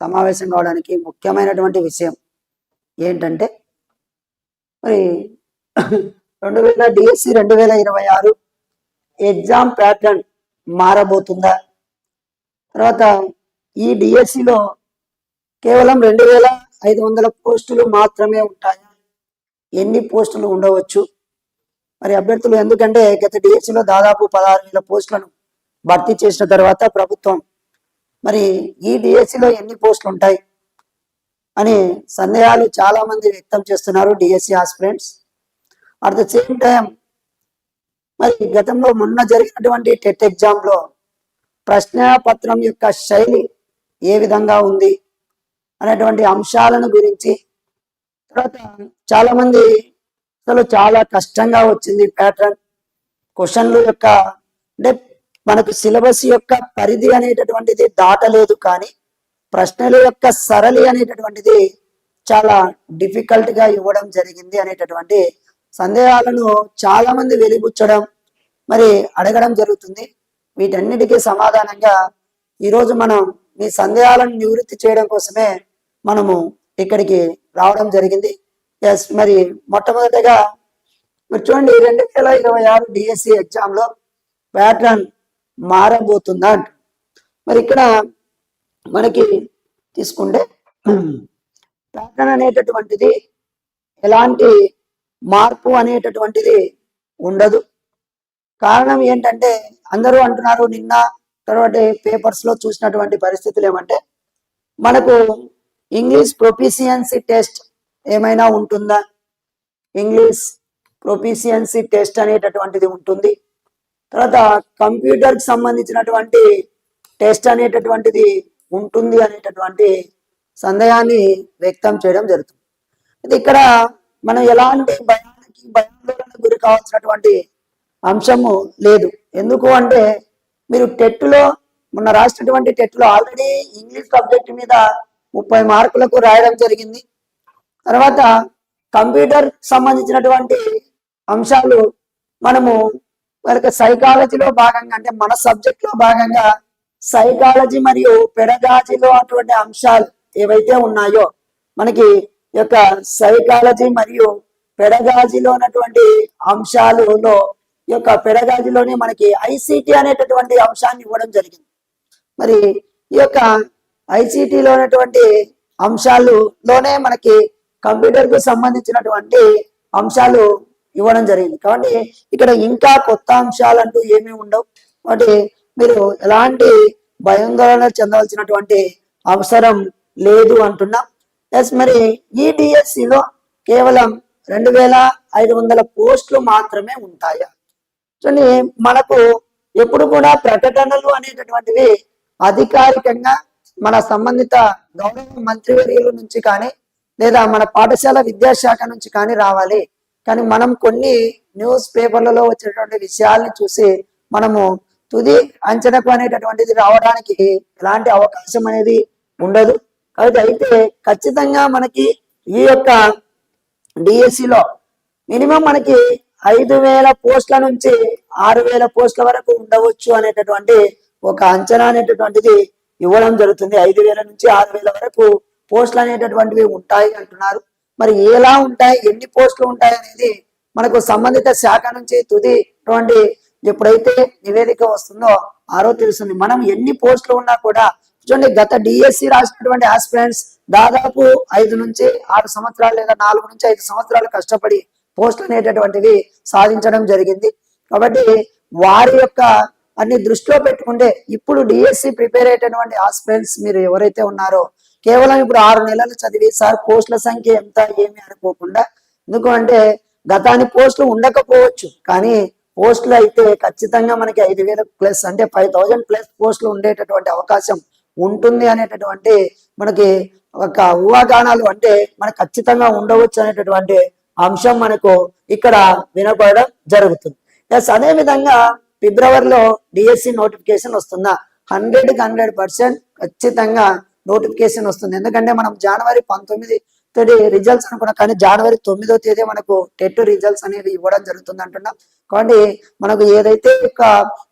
సమావేశం కావడానికి ముఖ్యమైనటువంటి విషయం ఏంటంటే మరి రెండు వేల డిఎస్సి రెండు వేల ఇరవై ఆరు ఎగ్జామ్ ప్యాటర్న్ మారబోతుందా? తర్వాత ఈ డిఎస్సిలో కేవలం రెండు వేల ఐదు వందల పోస్టులు మాత్రమే ఉంటాయా? ఎన్ని పోస్టులు ఉండవచ్చు? మరి అభ్యర్థులు ఎందుకంటే గత డిఎస్సిలో దాదాపు పదహారు వేల పోస్టులను భర్తీ చేసిన తర్వాత ప్రభుత్వం మరి ఈ డిఎస్సిలో ఎన్ని పోస్టులు ఉంటాయి? అని సందేహాలు చాలా మంది వ్యక్తం చేస్తున్నారు DSC aspirants at the same time మరి గతంలో మొన్న జరిగినటువంటి టెట్ ఎగ్జామ్లో ప్రశ్నాపత్రం యొక్క శైలి ఏ విధంగా ఉంది అనేటువంటి అంశాలను గురించి తర్వాత చాలా మంది అసలు చాలా కష్టంగా వచ్చింది ప్యాటర్న్ క్వశ్చన్లు యొక్క అంటే మనకు సిలబస్ యొక్క పరిధి అనేటటువంటిది దాటలేదు కానీ ప్రశ్నల యొక్క సరళి అనేటటువంటిది చాలా డిఫికల్ట్గా ఇవ్వడం జరిగింది అనేటటువంటి సందేహాలను చాలా మంది వెలిబుచ్చడం మరి అడగడం జరుగుతుంది. వీటన్నిటికీ సమాధానంగా ఈరోజు మనం మీ సందేహాలను నివృత్తి చేయడం కోసమే మనము ఇక్కడికి రావడం జరిగింది. ఎస్ మరి మొట్టమొదటగా మీరు చూడండి రెండు వేల ఇరవై ఆరు డిఎస్సి ఎగ్జామ్లో ప్యాటర్న్ మారబోతుందా అంట. మరి ఇక్కడ మనకి తీసుకుంటే ప్యాటర్న్ అనేటటువంటిది ఎలాంటి మార్పు అనేటటువంటిది ఉండదు. కారణం ఏంటంటే అందరూ అంటున్నారు నిన్న తర్వాత పేపర్స్లో చూసినటువంటి పరిస్థితులు ఏమంటే మనకు ఇంగ్లీష్ ప్రొఫిషియన్సీ టెస్ట్ ఏమైనా ఉంటుందా? ఇంగ్లీష్ ప్రొఫిషియన్సీ టెస్ట్ అనేటటువంటిది ఉంటుంది. తర్వాత కంప్యూటర్కి సంబంధించినటువంటి టెస్ట్ అనేటటువంటిది ఉంటుంది అనేటటువంటి సందేహాన్ని వ్యక్తం చేయడం జరుగుతుంది. ఇది ఇక్కడ మనం ఎలాంటి భయానికి భయాందోళనకు గురి కావాల్సినటువంటి అంశము లేదు. ఎందుకు అంటే మీరు టెట్లో మొన్న రాసినటువంటి టెట్లో ఆల్రెడీ ఇంగ్లీష్ సబ్జెక్ట్ మీద ముప్పై మార్కులకు రాయడం జరిగింది. తర్వాత కంప్యూటర్ సంబంధించినటువంటి అంశాలు మనము వాళ్ళకి సైకాలజీలో భాగంగా అంటే మన సబ్జెక్ట్లో భాగంగా సైకాలజీ మరియు పెడగాజీలో అటువంటి అంశాలు ఏవైతే ఉన్నాయో మనకి ఈ యొక్క సైకాలజీ మరియు పెడగాజీలో ఉన్నటువంటి అంశాలలో ఈ యొక్క పెడగాజీలోనే మనకి ఐసిటి అనేటటువంటి అంశాన్ని ఇవ్వడం జరిగింది. మరి ఈ యొక్క ఐసిటిలో ఉన్నటువంటి అంశాలులోనే మనకి కంప్యూటర్కు సంబంధించినటువంటి అంశాలు ఇవ్వడం జరిగింది. కాబట్టి ఇక్కడ ఇంకా కొత్త అంశాలు అంటూ ఏమీ ఉండవు. కాబట్టి మీరు ఎలాంటి భయంకరణ చెందవలసినటువంటి అవసరం లేదు అంటున్నాం. ఎస్ మరి ఈ DSC లో కేవలం రెండు వేల ఐదు వందల పోస్టులు మాత్రమే ఉంటాయా? చూడండి మనకు ఎప్పుడు కూడా ప్రకటనలు అనేటటువంటివి అధికారికంగా మన సంబంధిత గౌరవ మంత్రివర్యుల నుంచి కానీ లేదా మన పాఠశాల విద్యాశాఖ నుంచి కానీ రావాలి. కానీ మనం కొన్ని న్యూస్ పేపర్లలో వచ్చేటువంటి విషయాల్ని చూసి మనము తుది అంచనకు అనేటటువంటిది రావడానికి ఎలాంటి అవకాశం అనేది ఉండదు. కాబట్టి అయితే ఖచ్చితంగా మనకి ఈ యొక్క డిఎస్సిలో మినిమం మనకి ఐదు వేల పోస్టుల నుంచి ఆరు వేల పోస్టుల వరకు ఉండవచ్చు అనేటటువంటి ఒక అంచనా అనేటటువంటిది ఇవ్వడం జరుగుతుంది. ఐదు వేల నుంచి ఆరు వేల వరకు పోస్టులు అనేటటువంటివి ఉంటాయి అంటున్నారు. మరి ఎలా ఉంటాయి ఎన్ని పోస్టులు ఉంటాయి అనేది మనకు సంబంధిత శాఖ నుంచి తుది అటువంటి ఎప్పుడైతే నివేదిక వస్తుందో ఆరో తెలుస్తుంది మనం ఎన్ని పోస్టులు ఉన్నా కూడా చూడండి గత డిఎస్సి రాసినటువంటి ఆస్పిరెంట్స్ దాదాపు ఐదు నుంచి ఆరు సంవత్సరాలు లేదా నాలుగు నుంచి ఐదు సంవత్సరాలు కష్టపడి పోస్టులు అనేటటువంటివి సాధించడం జరిగింది. కాబట్టి వారి యొక్క అన్ని దృష్టిలో పెట్టుకుంటే ఇప్పుడు డిఎస్సి ప్రిపేర్ అయ్యేటటువంటి ఆస్పిరెంట్స్ మీరు ఎవరైతే ఉన్నారో కేవలం ఇప్పుడు ఆరు నెలలు చదివి సార్ పోస్టుల సంఖ్య ఎంత ఏమి అనుకోకుండా ఎందుకంటే గతాని పోస్టులు ఉండకపోవచ్చు. కానీ పోస్టులు అయితే ఖచ్చితంగా మనకి ఐదు వేల ప్లస్ అంటే ఫైవ్ థౌజండ్ ప్లస్ పోస్టులు ఉండేటటువంటి అవకాశం ఉంటుంది అనేటటువంటి మనకి ఒక ఊహాగానాలు అంటే మనకు ఖచ్చితంగా ఉండవచ్చు అనేటటువంటి అంశం మనకు ఇక్కడ వినపడడం జరుగుతుంది. ఎస్ అదే విధంగా ఫిబ్రవరిలో డిఎస్సి నోటిఫికేషన్ వస్తుందా హండ్రెడ్కి హండ్రెడ్ పర్సెంట్ ఖచ్చితంగా నోటిఫికేషన్ వస్తుంది. ఎందుకంటే మనం జనవరి పంతొమ్మిది తోటి రిజల్ట్స్ అనుకున్నాం. కానీ జనవరి తొమ్మిదో తేదీ మనకు టెట్ రిజల్ట్స్ అనేవి ఇవ్వడం జరుగుతుంది అంటున్నాం. కాబట్టి మనకు ఏదైతే ఒక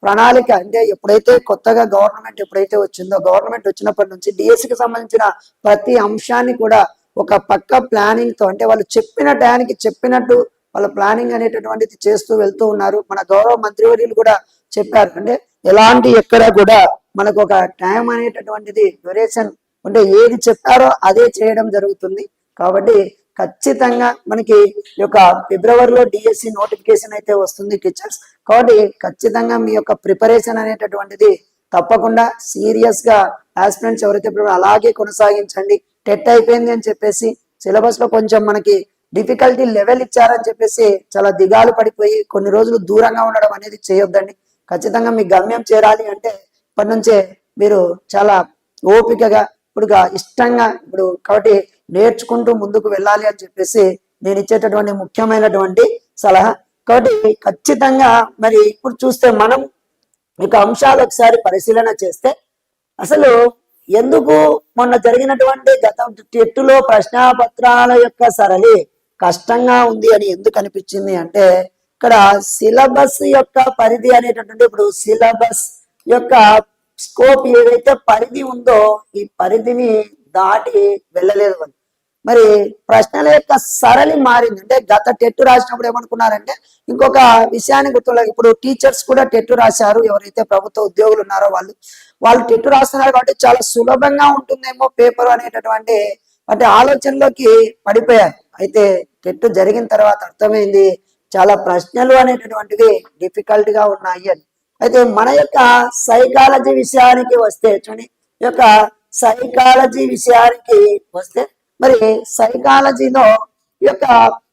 ప్రణాళిక అంటే ఎప్పుడైతే కొత్తగా గవర్నమెంట్ ఎప్పుడైతే వచ్చిందో గవర్నమెంట్ వచ్చినప్పటి నుంచి డిఎస్సికి కి సంబంధించిన ప్రతి అంశాన్ని కూడా ఒక పక్క ప్లానింగ్తో అంటే వాళ్ళు చెప్పిన టయానికి చెప్పినట్టు వాళ్ళ ప్లానింగ్ అనేటటువంటిది చేస్తూ వెళ్తూ ఉన్నారు. మన గౌరవ మంత్రివర్యులు కూడా చెప్పారు. అంటే ఎలాంటి ఎక్కడ కూడా మనకు ఒక టైం అనేటటువంటిది డ్యూరేషన్ అంటే ఏది చెప్పారో అదే చేయడం జరుగుతుంది. కాబట్టి ఖచ్చితంగా మనకి ఈ యొక్క ఫిబ్రవరిలో డిఎస్సి నోటిఫికేషన్ అయితే వస్తుంది టీచర్స్. కాబట్టి ఖచ్చితంగా మీ యొక్క ప్రిపరేషన్ అనేటటువంటిది తప్పకుండా సీరియస్గా ఆస్పిరెంట్స్ ఎవరైతే అలాగే కొనసాగించండి. టెట్ అయిపోయింది అని చెప్పేసి సిలబస్లో కొంచెం మనకి డిఫికల్టీ లెవెల్ ఇచ్చారని చెప్పేసి చాలా దిగాలు పడిపోయి కొన్ని రోజులు దూరంగా ఉండడం అనేది చేయొద్దండి. ఖచ్చితంగా మీ గమ్యం చేరాలి అంటే ఇప్పటి నుంచే మీరు చాలా ఓపికగా ఇప్పుడు ఇష్టంగా ఇప్పుడు కాబట్టి నేర్చుకుంటూ ముందుకు వెళ్ళాలి అని చెప్పేసి నేను ఇచ్చేటటువంటి ముఖ్యమైనటువంటి సలహా. కాబట్టి ఖచ్చితంగా మరి ఇప్పుడు చూస్తే మనం ఇక అంశాలు ఒకసారి పరిశీలన చేస్తే అసలు ఎందుకు మొన్న జరిగినటువంటి గత టెట్టులో ప్రశ్నాపత్రాల యొక్క సరళి కష్టంగా ఉంది అని ఎందుకు అనిపించింది అంటే ఇక్కడ సిలబస్ యొక్క పరిధి అనేటటువంటి ఇప్పుడు సిలబస్ యొక్క స్కోప్ ఏదైతే పరిధి ఉందో ఈ పరిధిని దాటి వెళ్ళలేదు వాళ్ళు. మరి ప్రశ్నల యొక్క సరళి మారింది. అంటే గత టెట్టు రాసినప్పుడు ఏమనుకున్నారంటే ఇంకొక విషయాన్ని గుర్తులేదు ఇప్పుడు టీచర్స్ కూడా టెట్టు రాశారు. ఎవరైతే ప్రభుత్వ ఉద్యోగులు ఉన్నారో వాళ్ళు వాళ్ళు టెట్టు రాస్తున్నారు కాబట్టి చాలా సులభంగా ఉంటుందేమో పేపర్ అనేటటువంటి అంటే ఆలోచనలోకి పడిపోయారు. అయితే టెట్టు జరిగిన తర్వాత అర్థమైంది చాలా ప్రశ్నలు అనేటటువంటివి డిఫికల్ట్గా ఉన్నాయి అని. అయితే మన యొక్క సైకాలజీ విషయానికి వస్తే చూడండి ఈ యొక్క సైకాలజీ విషయానికి వస్తే మరి సైకాలజీలో ఈ యొక్క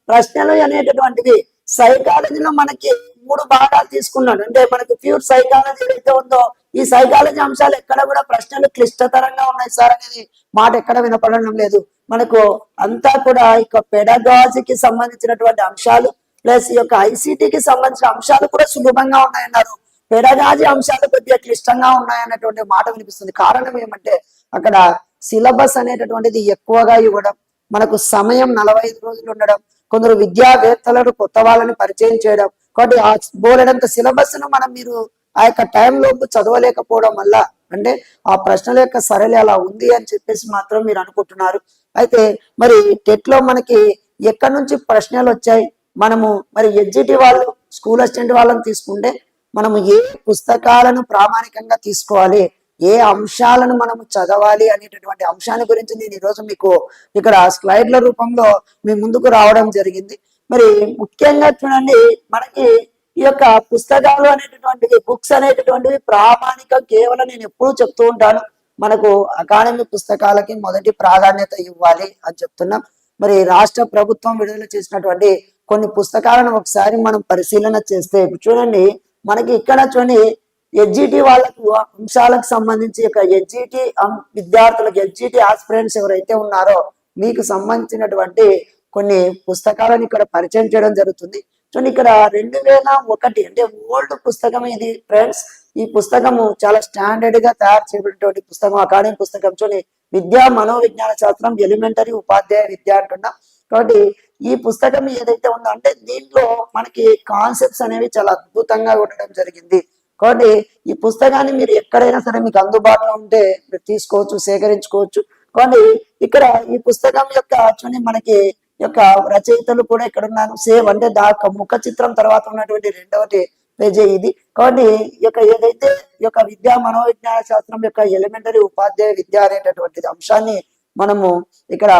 ప్రశ్నలు అనేటటువంటివి సైకాలజీలో మనకి మూడు భాగాలు తీసుకున్నాడు. అంటే మనకు ప్యూర్ సైకాలజీ ఏదైతే ఉందో ఈ సైకాలజీ అంశాలు ఎక్కడ కూడా ప్రశ్నలు క్లిష్టతరంగా ఉన్నాయి సార్ అనేది మాట ఎక్కడ వినపడడం లేదు. మనకు అంతా కూడా ఇక పెడగాజీకి సంబంధించినటువంటి అంశాలు ప్లస్ ఈ యొక్క ఐసీటీకి సంబంధించిన అంశాలు కూడా సులభంగా ఉన్నాయన్నారు. పెడగాజీ అంశాలు కొద్దిగా క్లిష్టంగా ఉన్నాయన్నటువంటి మాట వినిపిస్తుంది. కారణం ఏమంటే అక్కడ సిలబస్ అనేటటువంటిది ఎక్కువగా ఇవ్వడం మనకు సమయం నలభై ఐదు రోజులు ఉండడం కొందరు విద్యావేత్తలను కొత్త వాళ్ళని పరిచయం చేయడం కాబట్టి ఆ బోలెడంత సిలబస్ను మనం మీరు ఆ యొక్క టైం లోపు చదవలేకపోవడం వల్ల అంటే ఆ ప్రశ్నల యొక్క సరళి అలా ఉంది అని చెప్పేసి మాత్రం మీరు అనుకుంటున్నారు. అయితే మరి టెట్లో మనకి ఎక్కడి నుంచి ప్రశ్నలు వచ్చాయి? మనము మరి ఎడ్జిటి వాళ్ళు స్కూల్ అసిస్టెంట్ వాళ్ళని తీసుకుంటే మనము ఏ పుస్తకాలను ప్రామాణికంగా తీసుకోవాలి? ఏ అంశాలను మనము చదవాలి అనేటటువంటి అంశాన్ని గురించి నేను ఈరోజు మీకు ఇక్కడ స్లైడ్ల రూపంలో మీ ముందుకు రావడం జరిగింది. మరి ముఖ్యంగా చూడండి మనకి ఈ యొక్క పుస్తకాలు అనేటటువంటివి బుక్స్ అనేటటువంటివి ప్రామాణికం కేవలం నేను ఎప్పుడూ చెప్తూ ఉంటాను. మనకు అకాడమీ పుస్తకాలకి మొదటి ప్రాధాన్యత ఇవ్వాలి అని చెప్తున్నాం. మరి రాష్ట్ర ప్రభుత్వం విడుదల చేసినటువంటి కొన్ని పుస్తకాలను ఒకసారి మనం పరిశీలన చేస్తే చూడండి మనకి ఇక్కడ చూడండి ఎడ్జిటి వాళ్ళకు అంశాలకు సంబంధించి ఒక ఎడ్జిటి విద్యార్థులకు ఎడ్జిటి ఆస్పిరెంట్స్ ఎవరైతే ఉన్నారో మీకు సంబంధించినటువంటి కొన్ని పుస్తకాలను ఇక్కడ పరిచయం చేయడం జరుగుతుంది. చూడండి ఇక్కడ రెండు వేల ఒకటి అంటే ఓల్డ్ పుస్తకం ఇది ఫ్రెండ్స్ ఈ పుస్తకము చాలా స్టాండర్డ్గా తయారు చేయబడినటువంటి పుస్తకం అకాడమీ పుస్తకం. చూడండి విద్యా మనోవిజ్ఞాన శాస్త్రం ఎలిమెంటరీ ఉపాధ్యాయ విద్య అంటున్నాం. కాబట్టి ఈ పుస్తకం ఏదైతే ఉందో అంటే దీంట్లో మనకి కాన్సెప్ట్స్ అనేవి చాలా అద్భుతంగా ఉండడం జరిగింది. కాబట్టి ఈ పుస్తకాన్ని మీరు ఎక్కడైనా సరే మీకు అందుబాటులో ఉంటే మీరు తీసుకోవచ్చు సేకరించుకోవచ్చు. కానీ ఇక్కడ ఈ పుస్తకం యొక్క చూడండి మనకి యొక్క రచయితలు కూడా ఇక్కడ ఉన్నారు. సేమ్ అంటే దా ముఖ చిత్రం తర్వాత ఉన్నటువంటి రెండవది పేజీ ఇది. కాబట్టి ఈ యొక్క ఏదైతే ఈ యొక్క విద్యా మనోవిజ్ఞాన శాస్త్రం యొక్క ఎలిమెంటరీ ఉపాధ్యాయ విద్య అనేటటువంటిది అంశాన్ని మనము ఇక్కడ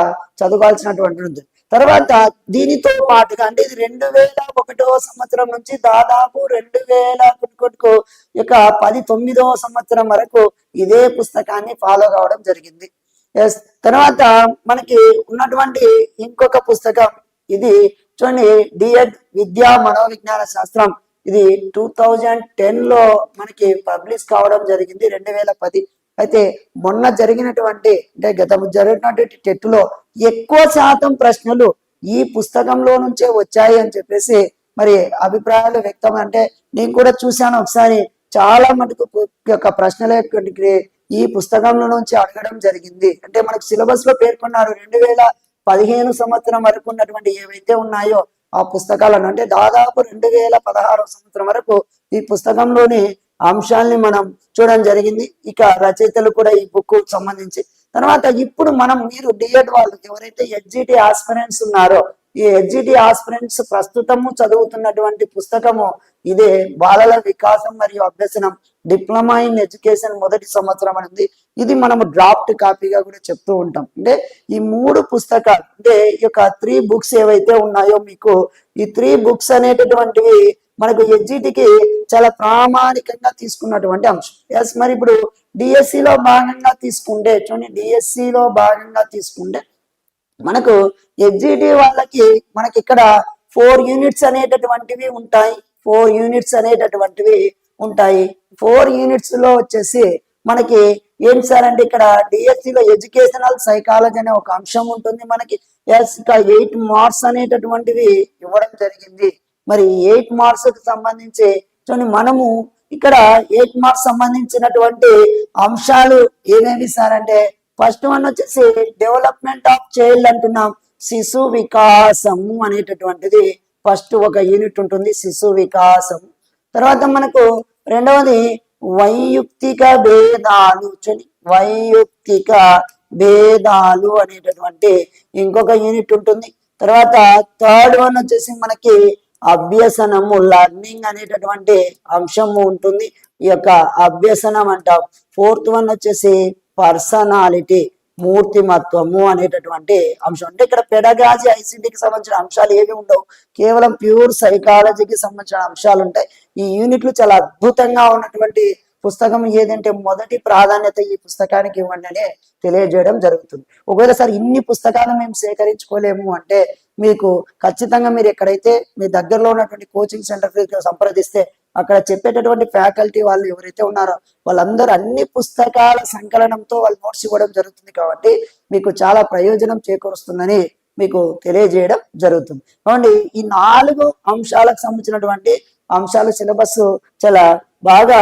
చదవాల్సినటువంటి ఉంది. తర్వాత దీనితో పాటుగా అంటే ఇది రెండు వేల ఒకటో సంవత్సరం నుంచి దాదాపు రెండు వేల కొట్టుకు యొక్క పది తొమ్మిదవ సంవత్సరం వరకు ఇదే పుస్తకాన్ని ఫాలో కావడం జరిగింది. ఎస్ తర్వాత మనకి ఉన్నటువంటి ఇంకొక పుస్తకం. ఇది చూడండి డిఎడ్ విద్యా మనోవిజ్ఞాన శాస్త్రం. ఇది టూ థౌజండ్ టెన్లో మనకి పబ్లిష్ కావడం జరిగింది రెండు వేల పది. అయితే మొన్న జరిగినటువంటి అంటే గత జరిగినటువంటి టెట్లో ఎక్కువ శాతం ప్రశ్నలు ఈ పుస్తకంలో నుంచే వచ్చాయి అని చెప్పేసి మరి అభిప్రాయాలు వ్యక్తం అంటే నేను కూడా చూశాను ఒకసారి. చాలా మటుకు యొక్క ప్రశ్నల యొక్క ఈ పుస్తకంలో నుంచి అడగడం జరిగింది. అంటే మనకు సిలబస్లో పేర్కొన్నారు రెండు వేల పదిహేను సంవత్సరం వరకు ఉన్నటువంటి ఏవైతే ఉన్నాయో ఆ పుస్తకాలను అంటే దాదాపు రెండు వేల పదహారు సంవత్సరం వరకు ఈ పుస్తకంలోని అంశాల్ని మనం చూడడం జరిగింది. ఇక రచయితలు కూడా ఈ బుక్ సంబంధించి. తర్వాత ఇప్పుడు మనం మీరు డిఎడ్ వాళ్ళు ఎవరైతే హెచ్జిటి ఆస్పిరెంట్స్ ఉన్నారో ఈ హెచ్జిటి ఆస్పిరెంట్స్ ప్రస్తుతము చదువుతున్నటువంటి పుస్తకము ఇదే బాలల వికాసం మరియు అభ్యసనం డిప్లొమా ఇన్ ఎడ్యుకేషన్ మొదటి సంవత్సరం అని ఉంది. ఇది మనము డ్రాఫ్ట్ కాపీగా కూడా చెప్తూ ఉంటాం. అంటే ఈ మూడు పుస్తకాలు అంటే ఈ యొక్క త్రీ బుక్స్ ఏవైతే ఉన్నాయో మీకు ఈ త్రీ బుక్స్ అనేటటువంటివి మనకు ఎడ్జిటికి చాలా ప్రామాణికంగా తీసుకున్నటువంటి అంశం. ఎస్ మరి ఇప్పుడు డిఎస్సిలో లో భాగంగా తీసుకుంటే చూడండి డిఎస్సిలో లో భాగంగా తీసుకుంటే మనకు ఎగ్జిటి వాళ్ళకి మనకి ఇక్కడ ఫోర్ యూనిట్స్ అనేటటువంటివి ఉంటాయి. ఫోర్ యూనిట్స్ అనేటటువంటివి ఉంటాయి. ఫోర్ యూనిట్స్లో వచ్చేసి మనకి ఏంటి సార్ అంటే ఇక్కడ డిఎస్సి లో ఎడ్యుకేషనల్ సైకాలజీ అనే ఒక అంశం ఉంటుంది మనకి. ఎస్ ఇక ఎయిట్ మార్క్స్ అనేటటువంటివి ఇవ్వడం జరిగింది. మరి ఎయిట్ మార్క్స్కి సంబంధించి మనము ఇక్కడ ఎయిట్ మార్క్స్ సంబంధించినటువంటి అంశాలు ఏమేమి సార్ అంటే ఫస్ట్ వన్ వచ్చేసి డెవలప్మెంట్ ఆఫ్ చైల్డ్ అంటున్నాం. శిశు వికాసము అనేటటువంటిది ఫస్ట్ ఒక యూనిట్ ఉంటుంది శిశు వికాసం తర్వాత మనకు రెండవది వైయుక్తిక భేదాలు చూడండి వైయుక్తిక భేదాలు అనేటటువంటి ఇంకొక యూనిట్ ఉంటుంది. తర్వాత థర్డ్ వన్ వచ్చేసి మనకి అభ్యసనము లర్నింగ్ అనేటటువంటి అంశము ఉంటుంది. ఈ యొక్క అభ్యసనం అంటాం. ఫోర్త్ వన్ వచ్చేసి పర్సనాలిటీ మూర్తిమత్వము అనేటటువంటి అంశం. అంటే ఇక్కడ పెడగాజీ ఐసిటికి సంబంధించిన అంశాలు ఏవి ఉండవు. కేవలం ప్యూర్ సైకాలజీకి సంబంధించిన అంశాలు ఉంటాయి. ఈ యూనిట్లు చాలా అద్భుతంగా ఉన్నటువంటి పుస్తకం ఏదంటే మొదటి ప్రాధాన్యత ఈ పుస్తకానికి ఇవ్వండి అనే తెలియజేయడం జరుగుతుంది. ఒకవేళ సార్ ఇన్ని పుస్తకాలు మేము సేకరించుకోలేము అంటే మీకు ఖచ్చితంగా మీరు ఎక్కడైతే మీ దగ్గరలో ఉన్నటువంటి కోచింగ్ సెంటర్ సంప్రదిస్తే అక్కడ చెప్పేటటువంటి ఫ్యాకల్టీ వాళ్ళు ఎవరైతే ఉన్నారో వాళ్ళందరూ అన్ని పుస్తకాల సంకలనంతో వాళ్ళు నోట్స్ ఇవ్వడం జరుగుతుంది కాబట్టి మీకు చాలా ప్రయోజనం చేకూరుస్తుందని మీకు తెలియజేయడం జరుగుతుంది. కాబట్టి ఈ నాలుగు అంశాలకు సంబంధించినటువంటి అంశాలు సిలబస్ చాలా బాగా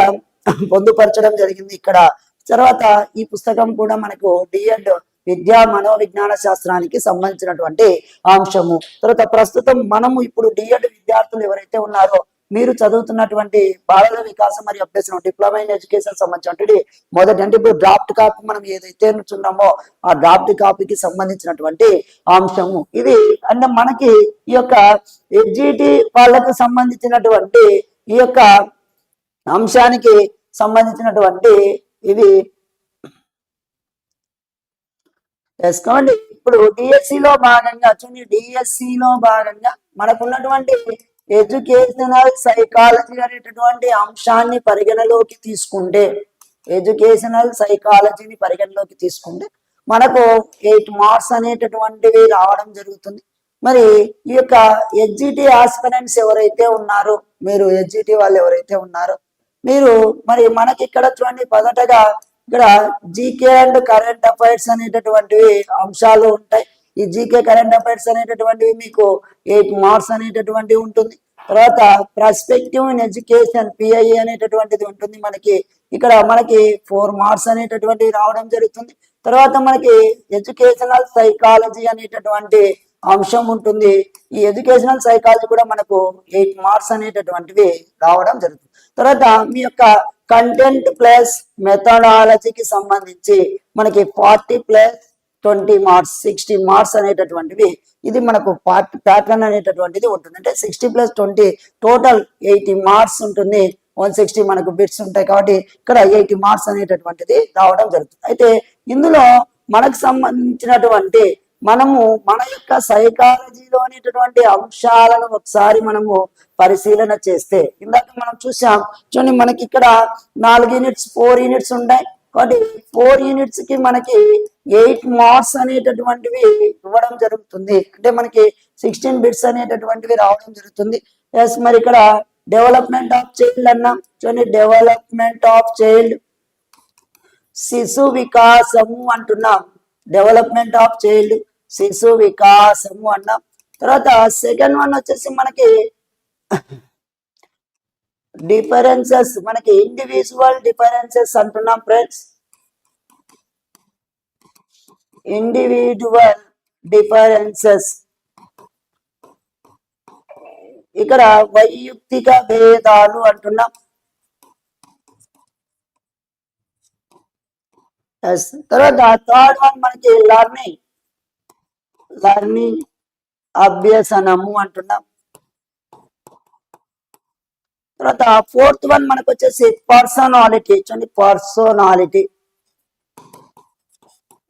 పొందుపరచడం జరిగింది ఇక్కడ. తర్వాత ఈ పుస్తకం కూడా మనకు డిఎడ్ విద్యా మనోవిజ్ఞాన శాస్త్రానికి సంబంధించినటువంటి అంశము. తర్వాత ప్రస్తుతం మనము ఇప్పుడు డిఎడ్ విద్యార్థులు ఎవరైతే ఉన్నారో మీరు చదువుతున్నటువంటి బాలల వికాసం మరియు అభ్యసనం డిప్లొమా ఇన్ ఎడ్యుకేషన్ సంబంధించినటువంటి మొదటి అంటే ఇప్పుడు డ్రాఫ్ట్ కాపీ మనం ఏదైతే నుంచున్నామో ఆ డ్రాఫ్ట్ కాపీకి సంబంధించినటువంటి అంశము. ఇది అంటే మనకి ఈ యొక్క ఎడ్జిటి వాళ్ళకు సంబంధించినటువంటి ఈ యొక్క అంశానికి సంబంధించినటువంటి ఇవి ఎస్ ఇప్పుడు డిఎస్సి లో భాగంగా చూడండి. డిఎస్సిలో భాగంగా మనకున్నటువంటి ఎడ్యుకేషనల్ సైకాలజీ అనేటటువంటి అంశాన్ని పరిగణలోకి తీసుకుంటే ఎడ్యుకేషనల్ సైకాలజీని పరిగణలోకి తీసుకుంటే మనకు ఎయిట్ మార్క్స్ అనేటటువంటివి రావడం జరుగుతుంది. మరి ఈ యొక్క ఎడ్జిటి ఆస్పిరెంట్స్ ఎవరైతే ఉన్నారో మీరు ఎడ్జిటి వాళ్ళు ఎవరైతే ఉన్నారో మీరు మరి మనకి ఇక్కడ చూడండి. మొదటగా ఇక్కడ జీకే అండ్ కరెంట్ అఫైర్స్ అనేటటువంటివి అంశాలు ఉంటాయి. ఈ జీకే కరెంట్ అఫైర్స్ అనేటటువంటివి మీకు ఎయిట్ మార్క్స్ అనేటటువంటివి ఉంటుంది. తర్వాత పర్స్పెక్టివ్ ఇన్ ఎడ్యుకేషన్ పిఐఏ అనేటటువంటిది ఉంటుంది మనకి. ఇక్కడ మనకి ఫోర్ మార్క్స్ అనేటటువంటివి రావడం జరుగుతుంది. తర్వాత మనకి ఎడ్యుకేషనల్ సైకాలజీ అనేటటువంటి అంశం ఉంటుంది. ఈ ఎడ్యుకేషనల్ సైకాలజీ కూడా మనకు ఎయిట్ మార్క్స్ అనేటటువంటివి రావడం జరుగుతుంది. తర్వాత మీ యొక్క కంటెంట్ ప్లస్ మెథడాలజీకి సంబంధించి మనకి forty plus twenty marks sixty marks అనేటటువంటివి ఇది మనకు పార్ట్ ప్యాటర్న్ అనేటటువంటిది ఉంటుంది. అంటే sixty plus twenty total eighty marks ఉంటుంది. వన్ సిక్స్టీ మనకు బిట్స్ ఉంటాయి కాబట్టి ఇక్కడ ఎయిటీ మార్క్స్ అనేటటువంటిది రావడం జరుగుతుంది. అయితే ఇందులో మనకు సంబంధించినటువంటి మనము మన యొక్క సైకాలజీలో అనేటటువంటి అంశాలను ఒకసారి మనము పరిశీలన చేస్తే ఇందాక మనం చూసాం చూడండి మనకి ఇక్కడ నాలుగు యూనిట్స్ ఫోర్ యూనిట్స్ ఉంటాయి కాబట్టి ఫోర్ యూనిట్స్కి మనకి ఎయిట్ మార్క్స్ అనేటటువంటివి ఇవ్వడం జరుగుతుంది. అంటే మనకి సిక్స్టీన్ బిట్స్ అనేటటువంటివి రావడం జరుగుతుంది. ఎస్ మరి ఇక్కడ డెవలప్మెంట్ ఆఫ్ చైల్డ్ అన్నాం. చూడండి డెవలప్మెంట్ ఆఫ్ చైల్డ్ శిశు వికాసము అంటున్నాం. డెవలప్మెంట్ ఆఫ్ చైల్డ్ శిశు వికాసము అన్నాం. తర్వాత సెకండ్ వన్ వచ్చేసి మనకి డిఫరెన్సెస్ మనకి ఇండివిజువల్ డిఫరెన్సెస్ అంటున్నాం ఫ్రెండ్స్ ఇండివిజువల్ డిఫరెన్సెస్ ఇక్కడ వైయుక్తిక భేదాలు అంటున్నాం. తర్వాత థర్డ్ వన్ మనకి లర్నింగ్ లర్నింగ్ అభ్యసనము అంటున్నాం. తర్వాత ఫోర్త్ వన్ మనకు వచ్చేసి పర్సనాలిటీ చూడండి పర్సనాలిటీ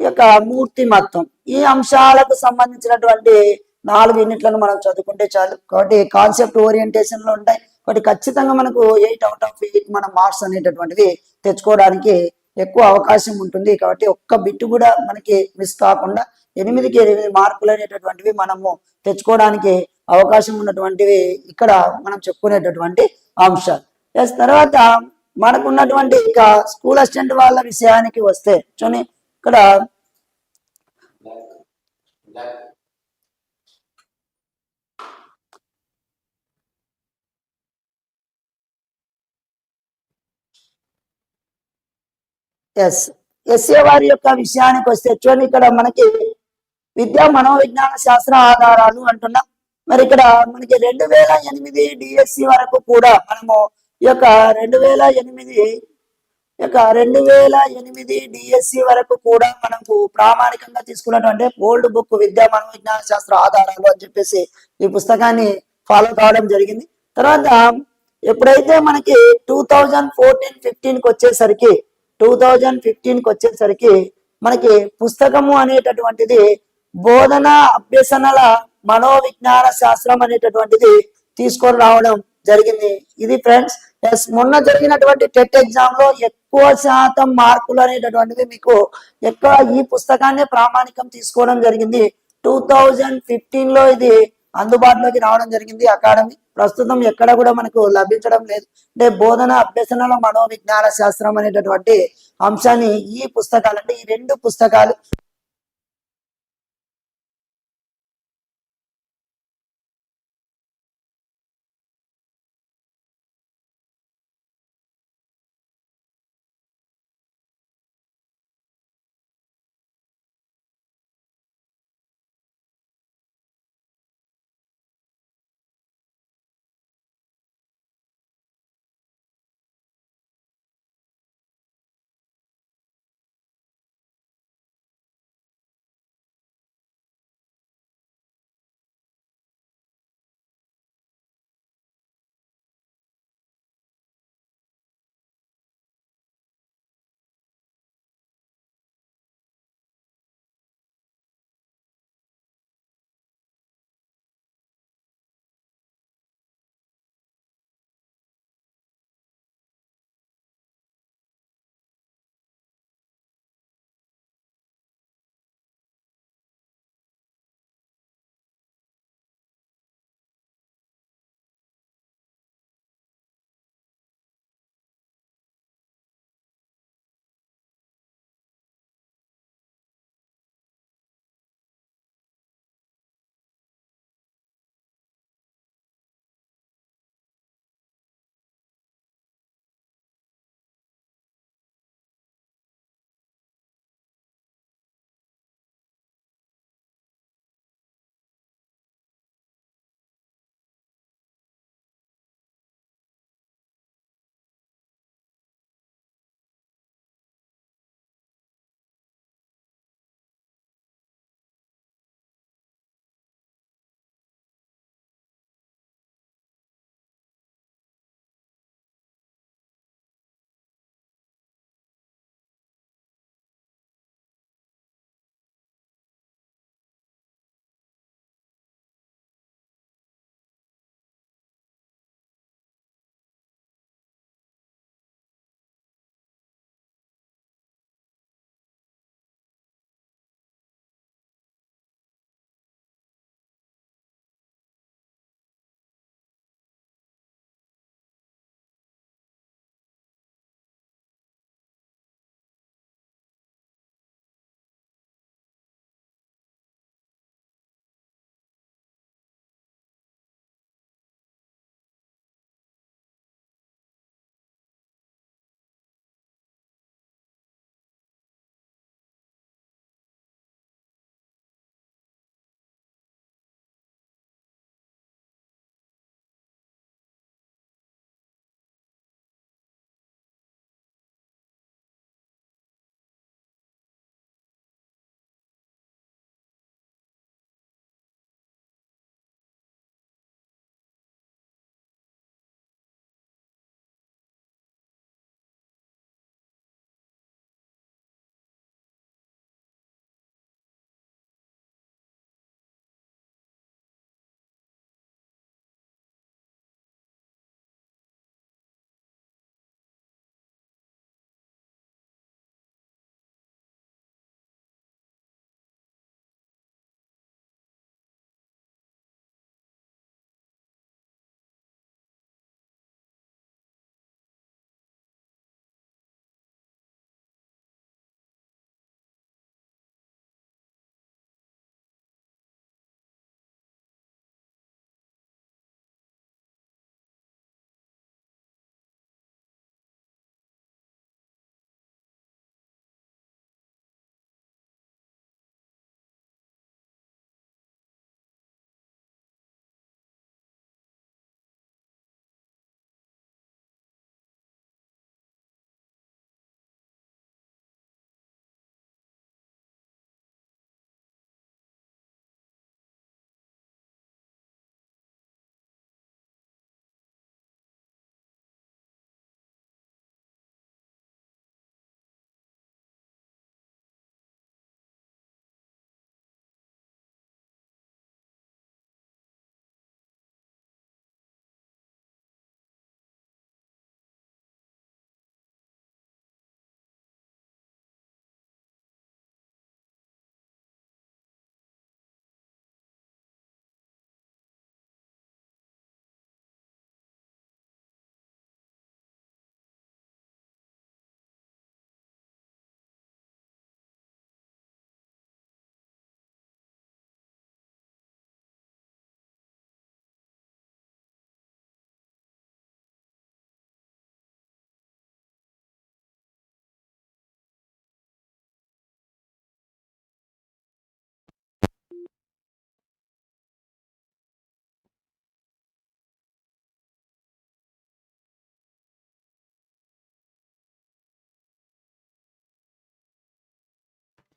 ఈ యొక్క మూర్తిమత్వం ఈ అంశాలకు సంబంధించినటువంటి నాలుగు యూనిట్లను మనం చదువుకుంటే చాలు. కాబట్టి కాన్సెప్ట్ ఓరియంటేషన్లో ఉంటాయి. కాబట్టి ఖచ్చితంగా మనకు ఎయిట్ అవుట్ ఆఫ్ ఎయిట్ మన మార్క్స్ అనేటటువంటిది తెచ్చుకోవడానికి ఎక్కువ అవకాశం ఉంటుంది. కాబట్టి ఒక్క బిట్ కూడా మనకి మిస్ కాకుండా ఎనిమిదికి ఎనిమిది మార్కులు అనేటటువంటివి మనము తెచ్చుకోవడానికి అవకాశం ఉన్నటువంటివి ఇక్కడ మనం చెప్పుకునేటటువంటి అంశాలు. ఎస్ తర్వాత మనకున్నటువంటి ఇక స్కూల్ అసిస్టెంట్ వాళ్ళ విషయానికి వస్తే చూని ఇక్కడ ఎస్ ఎస్ఏ వారి యొక్క విషయానికి వస్తే చూడండి ఇక్కడ మనకి విద్యా మనోవిజ్ఞాన శాస్త్ర ఆధారాలు అంటున్నాం. మరి ఇక్కడ మనకి రెండు వేల ఎనిమిది డిఎస్సి వరకు కూడా మనము ఈ యొక్క రెండు వేల ఎనిమిది ఈ యొక్క రెండు వేల ఎనిమిది డిఎస్సి వరకు కూడా మనకు ప్రామాణికంగా తీసుకున్నటువంటి ఓల్డ్ బుక్ విద్యా మనోవిజ్ఞాన శాస్త్ర ఆధారాలు అని చెప్పేసి ఈ పుస్తకాన్ని ఫాలో కావడం జరిగింది. తర్వాత ఎప్పుడైతే మనకి టూ థౌజండ్ ఫోర్టీన్ ఫిఫ్టీన్కి వచ్చేసరికి టూ థౌజండ్ ఫిఫ్టీన్కి వచ్చేసరికి మనకి పుస్తకము అనేటటువంటిది బోధన అభ్యసనల మనోవిజ్ఞాన శాస్త్రం అనేటటువంటిది తీసుకొని రావడం జరిగింది. ఇది ఫ్రెండ్స్ ఎస్ మొన్న జరిగినటువంటి టెట్ ఎగ్జామ్లో ఎక్కువ శాతం మార్కులు అనేటటువంటివి మీకు ఎక్కువ ఈ పుస్తకాన్ని ప్రామాణికం తీసుకోవడం జరిగింది. టూ థౌజండ్ ఫిఫ్టీన్లో ఇది అందుబాటులోకి రావడం జరిగింది అకాడమీ. ప్రస్తుతం ఎక్కడ కూడా మనకు లభించడం లేదు. అంటే బోధన అభ్యసనల మనోవిజ్ఞాన శాస్త్రం అనేటటువంటి అంశాన్ని ఈ పుస్తకాలు అంటే ఈ రెండు పుస్తకాలు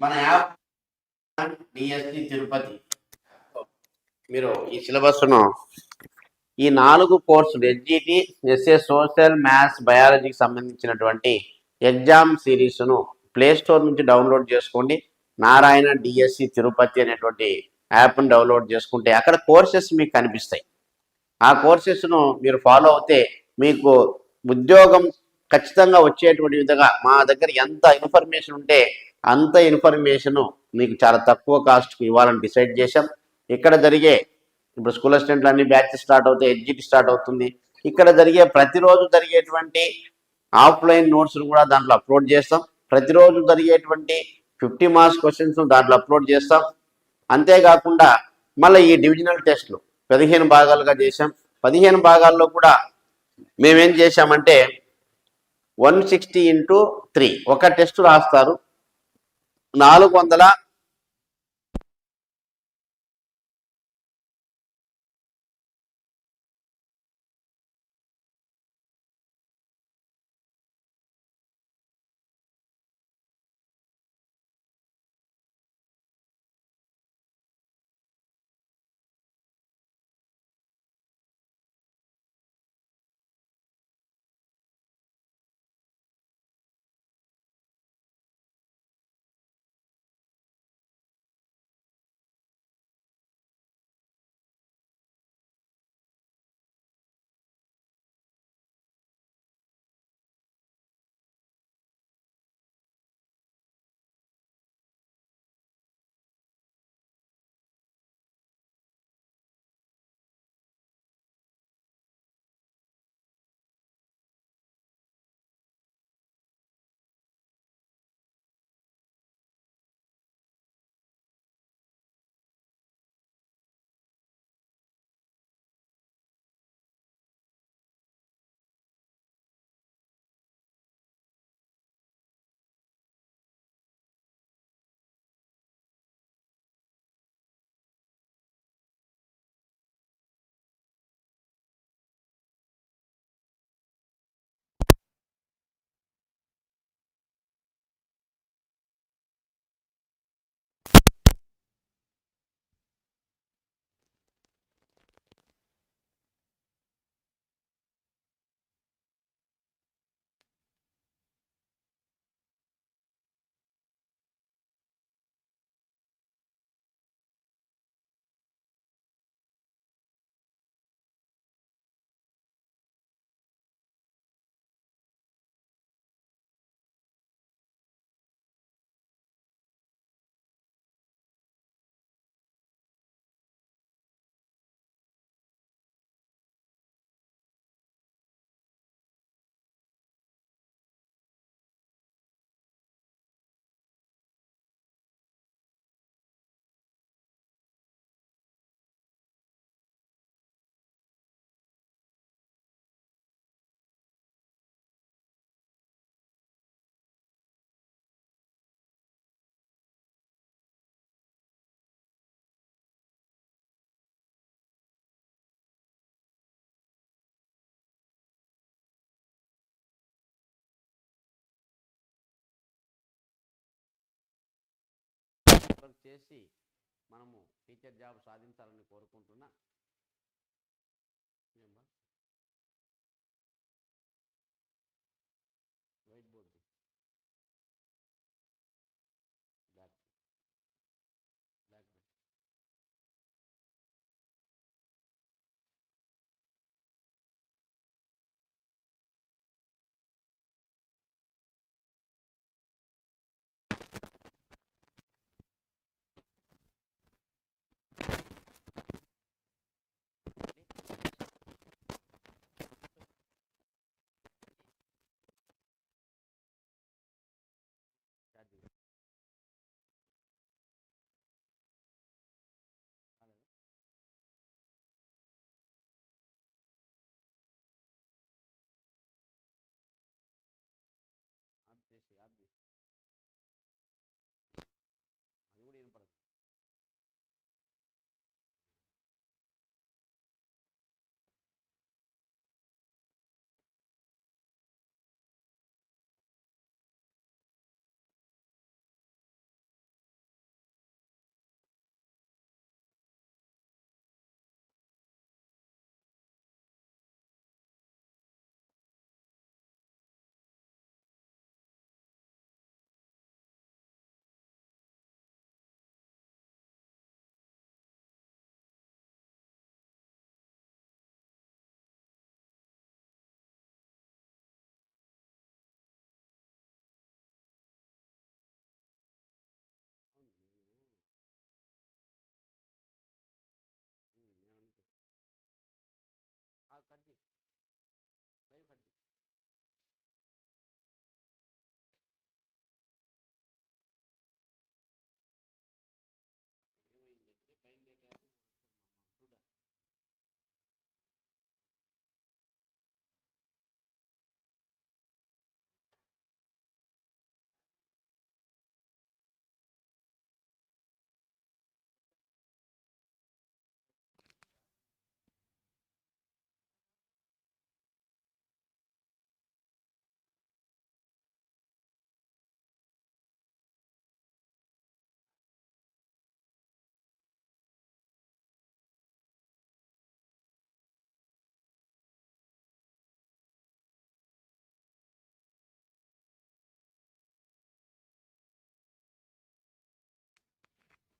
మన యాప్ డిఎస్సి తిరుపతి. మీరు ఈ సిలబస్ను ఈ నాలుగు కోర్సులు ఎస్జిటి ఎస్ఏ సోషల్ మ్యాథ్స్ బయాలజీకి సంబంధించినటువంటి ఎగ్జామ్ సిరీస్ను ప్లేస్టోర్ నుంచి డౌన్లోడ్ చేసుకోండి. నారాయణ డిఎస్సి తిరుపతి అనేటువంటి యాప్ను డౌన్లోడ్ చేసుకుంటే అక్కడ కోర్సెస్ మీకు కనిపిస్తాయి. ఆ కోర్సెస్ను మీరు ఫాలో అవుతే మీకు ఉద్యోగం ఖచ్చితంగా వచ్చేటువంటి విధంగా మా దగ్గర ఎంత ఇన్ఫర్మేషన్ ఉంటే అంత ఇన్ఫర్మేషన్ మీకు చాలా తక్కువ కాస్ట్కి ఇవ్వాలని డిసైడ్ చేశాం. ఇక్కడ జరిగే ఇప్పుడు స్కూల్ అసిస్టెంట్లు అన్ని బ్యాచ్ స్టార్ట్ అవుతాయి ఎడ్జిట్ స్టార్ట్ అవుతుంది. ఇక్కడ జరిగే ప్రతిరోజు జరిగేటువంటి ఆఫ్లైన్ నోట్స్ను కూడా దాంట్లో అప్లోడ్ చేస్తాం. ప్రతిరోజు జరిగేటువంటి ఫిఫ్టీ మార్క్స్ క్వశ్చన్స్ దాంట్లో అప్లోడ్ చేస్తాం. అంతేకాకుండా మళ్ళీ ఈ డివిజనల్ టెస్ట్లు పదిహేను భాగాలుగా చేశాం. పదిహేను భాగాల్లో కూడా మేమేం చేశామంటే వన్ సిక్స్టీ ఇంటూ త్రీ ఒక టెస్ట్ రాస్తారు. నాలుగు వందల చేసి మనము టీచర్ జాబ్ సాధించాలని కోరు